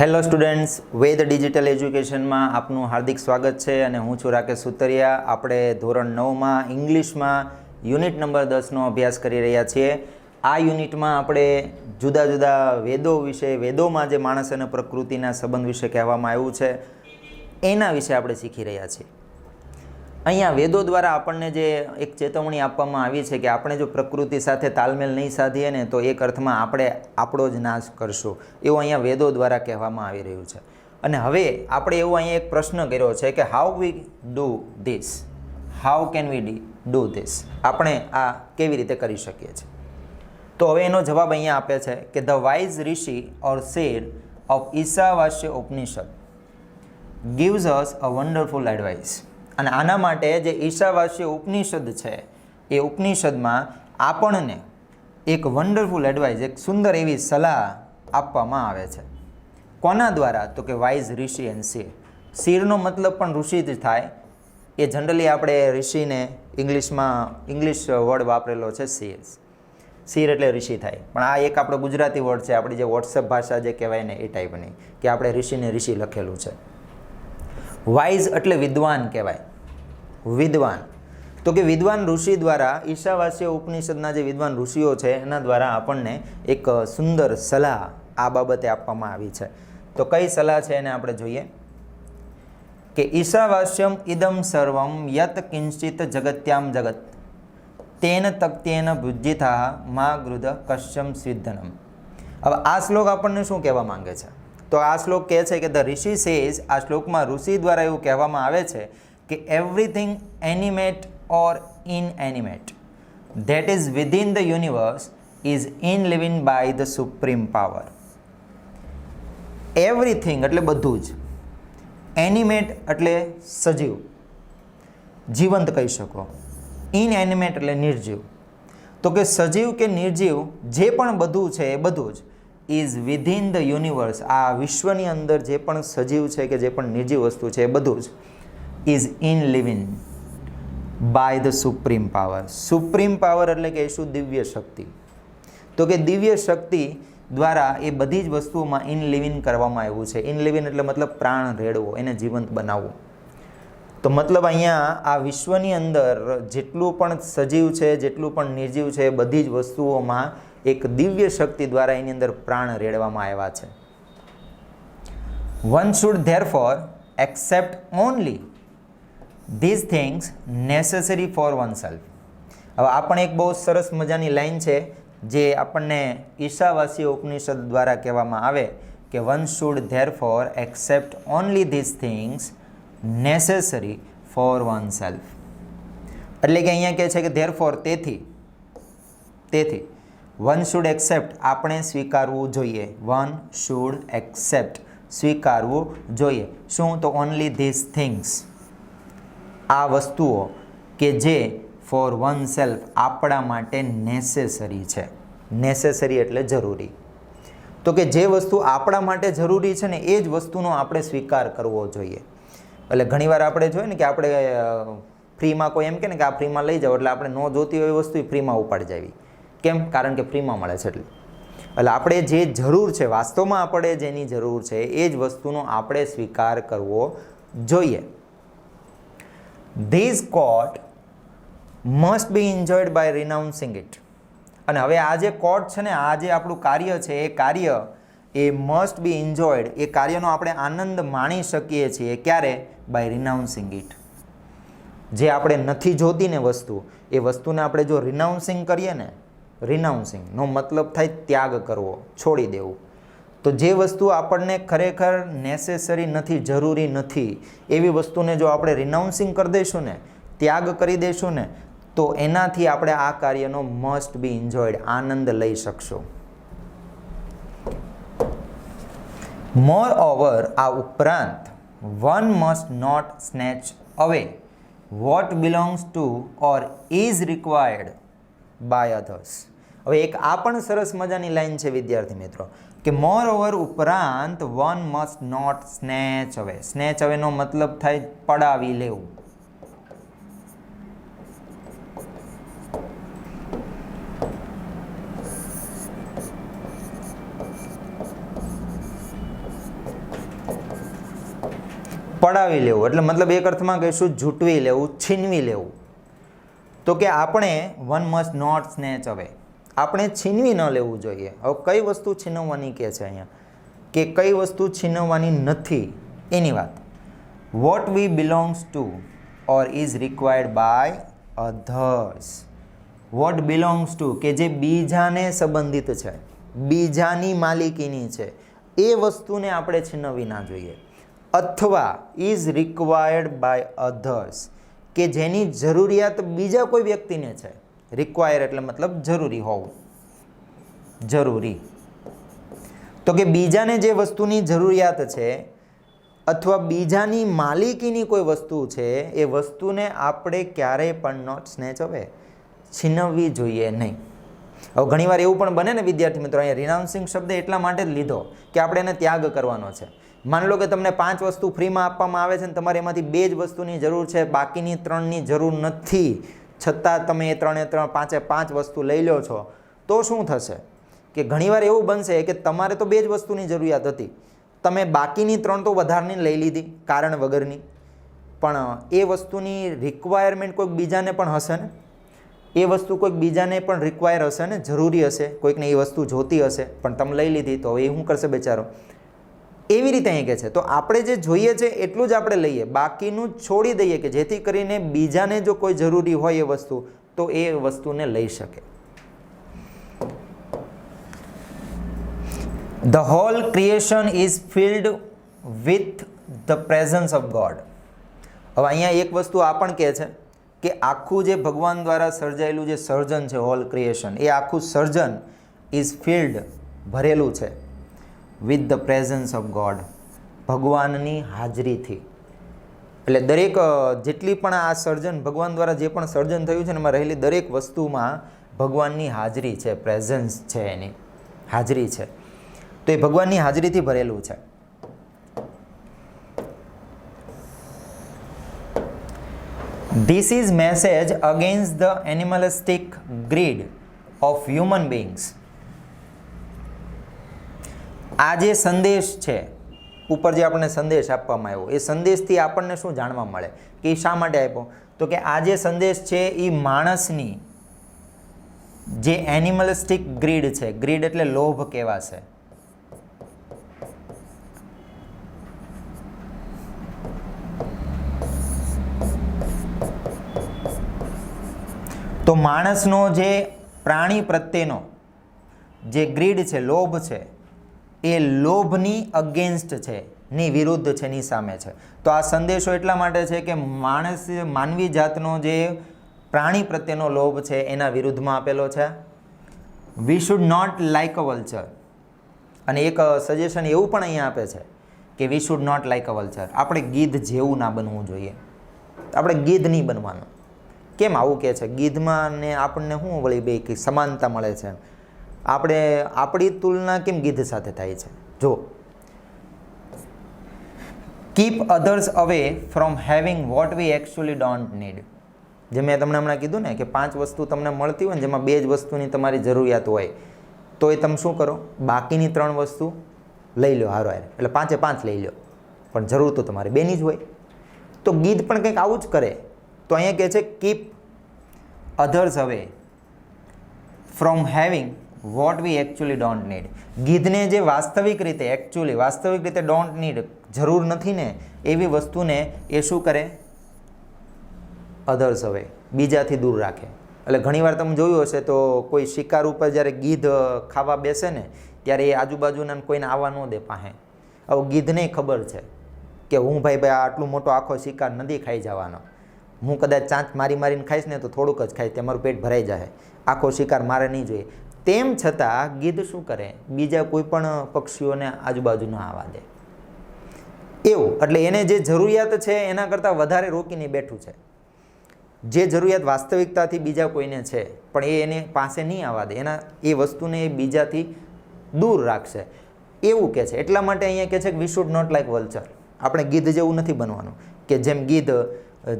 Hello students, વેદ digital એજ્યુકેશનમાં આપનું હાર્દિક સ્વાગત છે અને હું છું રાકેશ સુતરિયા. આપણે ધોરણ નવમાં ઇંગ્લિશમાં યુનિટ નંબર દસનો અભ્યાસ કરી રહ્યા છીએ. આ યુનિટમાં આપણે જુદા જુદા વેદો વિશે, વેદોમાં જે માણસ અને પ્રકૃતિના સંબંધ વિશે કહેવામાં આવ્યું છે, એના વિશે આપણે શીખી રહ્યા છીએ. અહીંયા વેદો દ્વારા આપણને જે એક ચેતવણી આપવામાં આવી છે કે આપણે જો પ્રકૃતિ સાથે તાલમેલ નહીં સાધીએ ને તો એક અર્થમાં આપણે આપણો જ નાશ કરશું. એવું અહીંયા વેદો દ્વારા કહેવામાં આવી રહ્યું છે. અને હવે આપણે એવો અહીંયા એક પ્રશ્ન કર્યો છે કે how we do this how can we D do this આપણે આ કેવી રીતે કરી શકીએ છીએ? તો હવે એનો જવાબ અહીંયા આપે છે કે the wise rishi or seer of Ishavasya Upanishad gives us a wonderful advice. અને આના માટે જે ઈશાવાસ્ય ઉપનિષદ છે, એ ઉપનિષદમાં આપણને એક વન્ડરફુલ એડવાઇસ એક સુંદર એવી સલાહ આપવામાં આવે છે. કોના દ્વારા? તો કે વાઇઝ ઋષિ એન્ડ શિર શિરનો મતલબ પણ ઋષિ જ થાય. એ જનરલી આપણે ઋષિને ઇંગ્લિશમાં, ઇંગ્લિશ વર્ડ વાપરેલો છે શીર શિર એટલે ઋષિ થાય. પણ આ એક આપણો ગુજરાતી વર્ડ છે, આપણી જે વોટ્સએપ ભાષા જે કહેવાય ને એ ટાઈપની કે આપણે ઋષિને ઋષિ લખેલું છે. વાઇઝ એટલે વિદ્વાન કહેવાય. વિદ્વાન. તો કે વિદ્વાન ઋષિ દ્વારા ઈશાવાસ્ય ઉપનિષદના જે વિદ્વાન ઋષિઓ છે, એના દ્વારા આપણને એક સુંદર સલાહ આ બાબતે આપવામાં આવી છે. તો કઈ સલાહ છે એને આપણે જોઈએ? કે ઈશાવાસ્યમ ઇદમ સર્વમ યત કિંચિત જગત્યામ જગત. તેન તક્તેન ભુજ્યથા મા ગૃધ કશ્યમ સ્વિદ્ધનમ હવે આ શ્લોક આપણને શું કહેવા માંગે છે? તો આ શ્લોક કહે છે કે ધ ઋષિ સેઝ, આ શ્લોકમાં ઋષિ દ્વારા એવું કહેવામાં આવે છે કે everything animate or inanimate that is within the universe is in living by the supreme power everything એટલે બધું જ. એનિમેટ એટલે સજીવ. જીવંત કહી શકો. ઇનએનિમેટ એટલે નિર્જીવ. તો કે સજીવ કે નિર્જીવ, જે પણ બધું છે એ બધું જ. ઇઝ વિધિન ધ યુનિવર્સ આ વિશ્વની અંદર જે પણ સજીવ છે કે જે પણ નિર્જીવ વસ્તુ છે એ બધું જ is in living by the supreme power supreme power એટલે કે શું? દિવ્ય શક્તિ. તો કે દિવ્ય શક્તિ દ્વારા એ બધી જ વસ્તુઓમાં ઇન લિવિંગ કરવામાં આવ્યું છે. ઇન લિવિંગ એટલે મતલબ પ્રાણ રેડવો, એને જીવંત બનાવવું. તો મતલબ અહીંયા આ વિશ્વની અંદર જેટલું પણ સજીવ છે, જેટલું પણ નિર્જીવ છે બધી જ વસ્તુઓમાં એક દિવ્ય શક્તિ દ્વારા એની અંદર પ્રાણ રેડવામાં આવ્યા છે. One should therefore accept only these things necessary for oneself હવે આ પણ એક બહુ સરસ મજાની લાઈન છે, જે આપણને ઈશાવાસી ઉપનિષદ દ્વારા કહેવામાં આવે કે one should therefore accept only these things necessary for oneself એટલે કે અહીંયા કહે છે કે ધેર ફોર તેથી તેથી. વન શુડ એક્સેપ્ટ આપણે સ્વીકારવું જોઈએ. વન શુડ એક્સેપ્ટ સ્વીકારવું જોઈએ. શું? તો ઓનલી ધીસ થિંગ્સ આ વસ્તુઓ કે જે ફોર વન સેલ્ફ આપણા માટે નેસેસરી છે. નેસેસરી એટલે જરૂરી. તો કે જે વસ્તુ આપણા માટે જરૂરી છે ને, એ જ વસ્તુનો આપણે સ્વીકાર કરવો જોઈએ. એટલે ઘણીવાર આપણે જોઈએ ને કે આપણે ફ્રીમાં કોઈ એમ કે ને કે આ ફ્રીમાં લઈ જાઓ એટલે આપણે ન જોતી હોય વસ્તુ ફ્રીમાં ઉપાડી જાવી કેમ? કારણ કે ફ્રીમાં મળે છે એટલે. એટલે આપણે જે જરૂર છે, વાસ્તવમાં આપણે જેની જરૂર છે, એ જ વસ્તુનો આપણે સ્વીકાર કરવો જોઈએ. These quote must be enjoyed by renouncing it અને હવે આ જે કોટ છે ને, આ જે આપણું કાર્ય છે, એ કાર્ય, એ મસ્ટ બી એન્જોયડ એ કાર્યનો આપણે આનંદ માણી શકીએ છીએ ક્યારે? બાય રિનાઉન્સિંગ ઇટ જે આપણે નથી જોતી ને વસ્તુ, એ વસ્તુને આપણે જો રિનાઉન્સિંગ કરીએ ને રિનાઉન્સિંગ, નો મતલબ થાય ત્યાગ કરવો, છોડી દેવું. તો જે વસ્તુ આપણને ખરેખર નેસેસરી નથી, જરૂરી નથી, એવી વસ્તુને જો આપણે રિનાઉન્સિંગ કરી દઈશું ને, ત્યાગ કરી દઈશું ને, તો એનાથી આપણે આ કાર્યનો મસ્ટ બી એન્જોયડ આનંદ લઈ શકશું. મોર ઓવર આ ઉપરાંત one must not snatch away what belongs to or is required by others હવે એક આ પણ સરસ મજાની લાઈન છે, વિદ્યાર્થી મિત્રો, કે મોર ઓવર ઉપરાંત one must not snatch away snatch અવેનો મતલબ થાય પડાવી લેવું. પડાવી લેવું. એટલે મતલબ એક અર્થમાં કહીશું ઝૂંટવી લેવું, છીનવી લેવું. તો કે આપણે વન મસ્ટ નોટ સ્નેચ હવે આપણે છીનવી ન લેવું જોઈએ. હવે કઈ વસ્તુ છીનવવાની કે છે અહીંયા? કે કઈ વસ્તુ છીનવવાની નથી? એની વાત. What we belongs to or is required by others what belongs to કે જે બીજાને સંબંધિત છે. બીજાની માલિકીની છે. એ વસ્તુને આપણે છીનવવી ના જોઈએ. અથવા ઇઝ રિક્વાયર્ડ બાય અધર્સ કે જેની જરૂરિયાત બીજા કોઈ વ્યક્તિને છે. રિક્વાયર એટલે મતલબ જરૂરી હોવું. જરૂરી. તો કે બીજાને જે વસ્તુની જરૂરિયાત છે અથવા બીજાની માલિકીની કોઈ વસ્તુ છે, એ વસ્તુને આપણે ક્યારેય પણ નોટ સ્નેચ હવે છીનવવી જોઈએ નહીં. હવે ઘણીવાર એવું પણ બને ને વિદ્યાર્થી મિત્રો, અહીંયા રિનાઉન્સિંગ શબ્દ એટલા માટે જ લીધો કે આપણે એને ત્યાગ કરવાનો છે. માની લો કે તમને પાંચ વસ્તુ ફ્રીમાં આપવામાં આવે છે ને તમારે એમાંથી બે જ વસ્તુની જરૂર છે, બાકીની ત્રણની જરૂર નથી. છતાં તમે એ ત્રણે ત્રણ પાંચે પાંચ વસ્તુ લઈ લો છો, તો શું થશે? કે ઘણીવાર એવું બનશે કે તમારે તો બે જ વસ્તુની જરૂરિયાત હતી. તમે બાકીની ત્રણ તો વધારની લઈ લીધી, કારણ વગરની. પણ એ વસ્તુની રિક્વાયરમેન્ટ કોઈક બીજાને પણ હશે ને? એ વસ્તુ કોઈક બીજાને પણ રિક્વાયર હશે ને? જરૂરી હશે. કોઈકને એ વસ્તુ જોતી હશે, પણ તમે લઈ લીધી, તો એ શું કરશે બેચારો? એવી રીતે અહીં કહે છે. તો આપણે જે જોઈએ છે એટલું જ આપણે લઈએ. બાકીનું છોડી દઈએ કે જેથી કરીને બીજાને જો કોઈ જરૂરી હોય એ વસ્તુ, તો એ વસ્તુને લઈ શકે. The whole creation is filled with the presence of God હવે અહીંયા એક વસ્તુ આ પણ કહે છે કે આખું જે ભગવાન દ્વારા સર્જાયેલું જે સર્જન છે હોલ ક્રિએશન એ આખું સર્જન ઇઝ ફિલ્ડ ભરેલું છે. With the presence of God ભગવાનની હાજરીથી. એટલે દરેક જેટલી પણ આ સર્જન, ભગવાન દ્વારા જે પણ સર્જન થયું છે એમાં રહેલી દરેક વસ્તુમાં ભગવાનની હાજરી છે પ્રેઝન્સ છે એની. હાજરી છે. તો એ ભગવાનની હાજરીથી ભરેલું છે. This is message against the animalistic greed of human beings. આ જે સંદેશ છે, ઉપર જે આપણને સંદેશ આપવામાં આવ્યો, એ સંદેશથી આપણને શું જાણવા મળે? કે એ શા માટે આપ્યો? તો કે આ જે સંદેશ છે, એ માણસની જે એનિમલિસ્ટિક ગ્રીડ છે ગ્રીડ એટલે લોભ કહેવાશે. તો માણસનો જે પ્રાણી પ્રત્યેનો જે ગ્રીડ છે, લોભ છે એ લોભની અગેન્સ્ટ છે, ની વિરુદ્ધ છે, ની સામે છે. તો આ સંદેશો એટલા માટે છે કે માણસ માનવી જાતનો જે પ્રાણી પ્રત્યેનો લોભ છે, એના વિરુદ્ધમાં આપેલો છે. We should not like a vulture અને એક સજેશન એવું પણ અહીંયા આપે છે કે we should not like a vulture આપણે ગીધ જેવું ના બનવું જોઈએ. આપણે ગીધ નહીં બનવાનું. કેમ આવું કહે છે? ગીધમાં ને આપણને શું વળી બે સમાનતા મળે છે? આપણે આપણી તુલના કેમ ગીધ સાથે થાય છે? જો. Keep others away from having what we actually don't need જે મેં તમને હમણાં કીધું ને કે પાંચ વસ્તુ તમને મળતી હોય ને જેમાં બે જ વસ્તુની તમારી જરૂરિયાત હોય તો એ તમે શું કરો? બાકીની ત્રણ વસ્તુ લઈ લો હારો હારે. એટલે પાંચે પાંચ લઈ લો. પણ જરૂર તો તમારે બેની જ હોય. તો ગીધ પણ કંઈક આવું જ કરે. તો અહીંયા કહે છે keep others away from having what we actually don't need ગીધને જે વાસ્તવિક રીતે એકચ્યુઅલી વાસ્તવિક રીતે ડોન્ટ નીડ જરૂર નથી ને, એવી વસ્તુને એ શું કરે? અધર્સ હવે બીજાથી દૂર રાખે. એટલે ઘણીવાર તમે જોયું હશે તો કોઈ શિકાર ઉપર જ્યારે ગીધ ખાવા બેસે ને, ત્યારે એ આજુબાજુના કોઈને આવવા ન દે પાસે. હવે ગીધને ખબર છે કે હું ભાઈ ભાઈ આટલું મોટો આખો શિકાર નથી ખાઈ જવાનો. હું કદાચ ચાંચ મારી મારીને ખાઈશ ને તો થોડુંક જ ખાઈશ તમારું પેટ ભરાઈ જાય આખો શિકાર મારે નહીં જોઈએ. તેમ છતાં ગીધ શું કરે? બીજા કોઈ પણ પક્ષીઓને આજુબાજુ ન આવવા દે. એવું, એટલે એને જે જરૂરિયાત છે એના કરતાં વધારે રોકીને બેઠું છે. જે જરૂરિયાત વાસ્તવિકતાથી બીજા કોઈને છે, પણ એ એને પાસે નહીં આવવા દે. એના, એ વસ્તુને એ બીજાથી દૂર રાખશે. એવું કે છે. એટલા માટે અહીંયા કહે છે કે we should not like vulture આપણે ગીધ જેવું નથી બનવાનું. કે જેમ ગીધ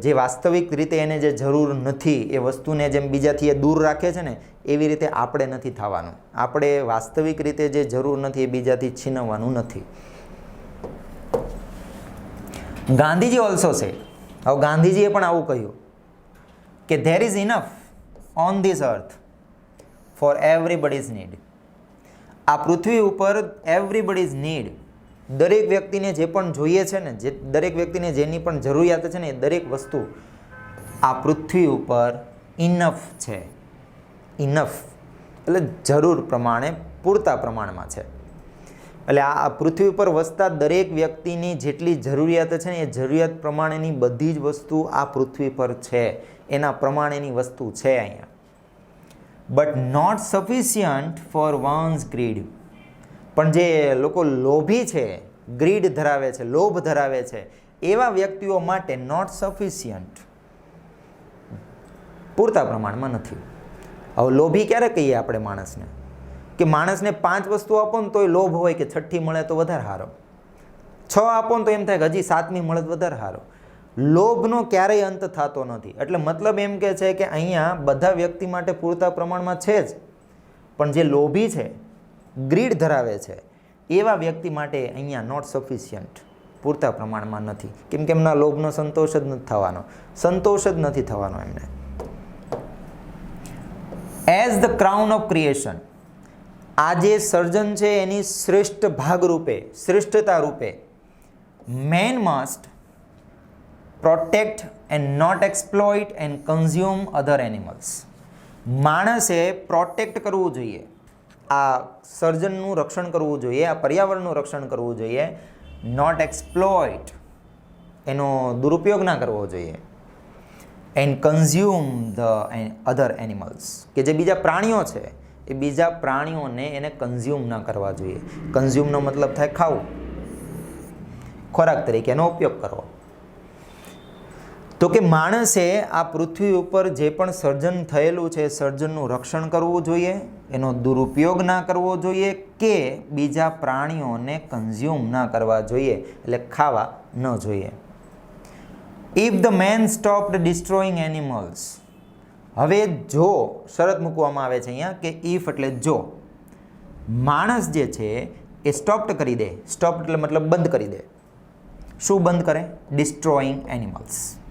જે વાસ્તવિક રીતે એને જે જરૂર નથી, એ વસ્તુને જેમ બીજાથી એ દૂર રાખે છે ને, એવી રીતે આપણે નથી થવાનું. આપણે વાસ્તવિક રીતે જે જરૂર નથી, એ બીજાથી છીનવવાનું નથી. ગાંધીજી ઓલ્સો છે હવે ગાંધીજીએ પણ આવું કહ્યું, કે there is enough on this earth for everybody's need આ પૃથ્વી ઉપર એવરીબડીઝ નીડ દરેક વ્યક્તિને જે પણ જોઈએ છે ને, જે દરેક વ્યક્તિને જેની પણ જરૂરિયાત છે ને, એ દરેક વસ્તુ આ પૃથ્વી ઉપર ઇનફ છે. ઇનફ એટલે જરૂર પ્રમાણે, પૂરતા પ્રમાણમાં છે. એટલે આ પૃથ્વી ઉપર વસતા દરેક વ્યક્તિની જેટલી જરૂરિયાત છે ને, એ જરૂરિયાત પ્રમાણેની બધી જ વસ્તુ આ પૃથ્વી પર છે. એના પ્રમાણેની વસ્તુ છે અહીંયા. But not sufficient for one's greed પણ જે લોકો લોભી છે, ગ્રીડ ધરાવે છે, લોભ ધરાવે છે, એવા વ્યક્તિઓ માટે નોટ સફિશિયન્ટ પૂરતા પ્રમાણમાં નથી. હવે લોભી ક્યારે કહીએ આપણે માણસને? કે માણસને પાંચ વસ્તુ આપો ને તોય લોભ હોય કે છઠ્ઠી મળે તો વધારે સારો છ આપો ને તો એમ થાય કે હજી સાતમી મળે તો વધારે સારો લોભનો ક્યારેય અંત થતો નથી. એટલે મતલબ એમ કે છે કે અહીંયા બધા વ્યક્તિ માટે પૂરતા પ્રમાણમાં છે જ. પણ જે લોભી છે ગ્રીડ ધરાવે છે. એવા વ્યક્તિ માટે અહીંયા નોટ સફિશિયન્ટ પૂરતા પ્રમાણમાં નથી. કેમ કે એમના લોભનો સંતોષ જ નથી થવાનો. સંતોષ જ નથી થવાનો એમને. As the crown of creation આ જે સર્જન છે એની શ્રેષ્ઠ ભાગરૂપે, શ્રેષ્ઠતા રૂપે man must protect and not exploit and consume other animals માણસે પ્રોટેક્ટ કરવું જોઈએ. આ સર્જનનું રક્ષણ કરવું જોઈએ, આ પર્યાવરણનું રક્ષણ કરવું જોઈએ નોટ એક્સપ્લોઇટ એનો દુરુપયોગ ના કરવો જોઈએ. And consume the other animals કે જે બીજા પ્રાણીઓ છે, એ બીજા પ્રાણીઓને એને કન્ઝ્યુમ ન કરવા જોઈએ. કન્ઝ્યુમનો મતલબ થાય ખાવું. ખોરાક તરીકે એનો ઉપયોગ કરવો. તો કે માણસે આ પૃથ્વી ઉપર જે પણ સર્જન થયેલું છે, સર્જનનું રક્ષણ કરવું જોઈએ, એનો દુરુપયોગ ના કરવો જોઈએ કે બીજા પ્રાણીઓને કન્ઝ્યુમ ના કરવા જોઈએ, એટલે ખાવા ન જોઈએ. If the man stopped destroying animals હવે જો, શરત મૂકવામાં આવે છે અહીંયા કે ઇફ એટલે જો. માણસ જે છે, એ સ્ટોપ્ડ કરી દે. સ્ટોપ્ડ એટલે મતલબ બંધ કરી દે. શું બંધ કરે? ડિસ્ટ્રોઈંગ એનિમલ્સ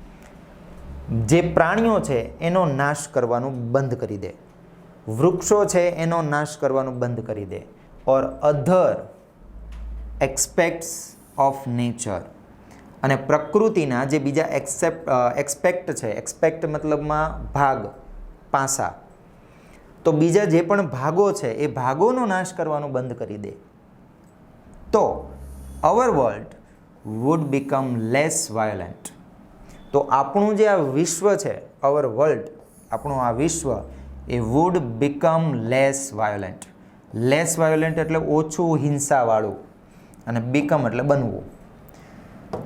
જે પ્રાણીઓ છે, એનો નાશ કરવાનું બંધ કરી દે. વૃક્ષો છે, એનો નાશ કરવાનું બંધ કરી દે. ઓર અધર એક્સપેક્ટ્સ ઓફ નેચર અને પ્રકૃતિના જે બીજા એક્સેપ્ટ એક્સપેક્ટ છે એક્સપેક્ટ મતલબમાં ભાગ, પાસા. તો બીજા જે પણ ભાગો છે, એ ભાગોનો નાશ કરવાનું બંધ કરી દે. તો our world would become less violent તો આપણું જે આ વિશ્વ છે અવર વર્લ્ડ આપણું આ વિશ્વ, એ would become less violent less violent એટલે ઓછું હિંસાવાળું અને બીકમ એટલે બનવું.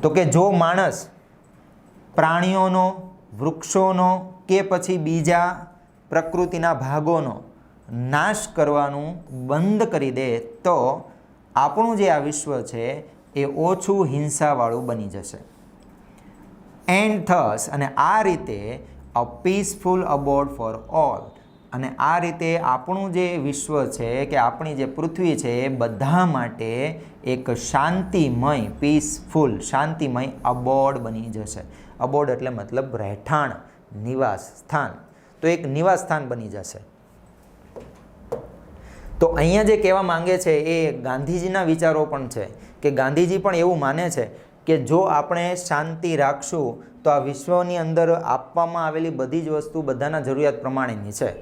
તો કે જો માણસ પ્રાણીઓનો, વૃક્ષોનો કે પછી બીજા પ્રકૃતિના ભાગોનો નાશ કરવાનું બંધ કરી દે, તો આપણું જે આ વિશ્વ છે, એ ઓછું હિંસાવાળું બની જશે. And thus. અને આ રીતે a peaceful abode for all. અને આ રીતે આપણું જે વિશ્વ છે કે આપણી જે પૃથ્વી છે એ બધા માટે એક શાંતિમય, પીસફુલ, શાંતિમય અબોર્ડ બની જશે. અબોર્ડ એટલે મતલબ રહેઠાણ, નિવાસ સ્થાન. તો એક નિવાસ સ્થાન બની જશે. તો અહીંયા જે કહેવા માંગે છે એ ગાંધીજીના વિચારો પણ છે કે ગાંધીજી પણ એવું માને છે કે જો આપણે શાંતિ રાખશું, તો આ વિશ્વની અંદર આપવામાં આવેલી બધી જ વસ્તુ બધાના જરૂરિયાત પ્રમાણેની છે.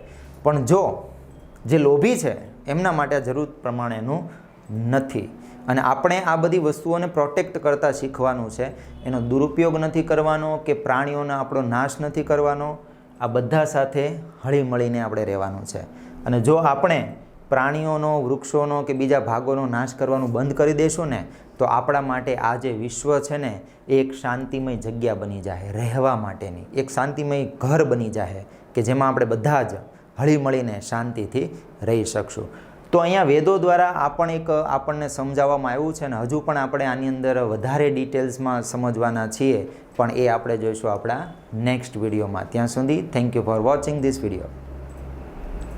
પણ જો જે લોભી છે, એમના માટે જરૂર પ્રમાણેનું નથી. અને આપણે આ બધી વસ્તુઓને પ્રોટેક્ટ કરતાં શીખવાનું છે, એનો દુરુપયોગ નથી કરવાનો કે પ્રાણીઓનો આપણો નાશ નથી કરવાનો, આ બધા સાથે હળીમળીને આપણે રહેવાનું છે. અને જો આપણે પ્રાણીઓનો, વૃક્ષોનો કે બીજા ભાગોનો નાશ કરવાનું બંધ કરી દેશું ને, તો આપણા માટે આ જે વિશ્વ છે ને, એ એક શાંતિમય જગ્યા બની જાય રહેવા માટેની. એક શાંતિમય ઘર બની જાય કે જેમાં આપણે બધા જ હળીમળીને શાંતિથી રહી શકશું. તો અહીંયા વેદો દ્વારા આ પણ એક આપણને સમજાવવામાં આવ્યું છે ને, હજુ પણ આપણે આની અંદર વધારે ડિટેલ્સમાં સમજવાના છીએ, પણ એ આપણે જોઈશું આપણા નેક્સ્ટ વિડીયોમાં. ત્યાં સુધી thank you for watching this video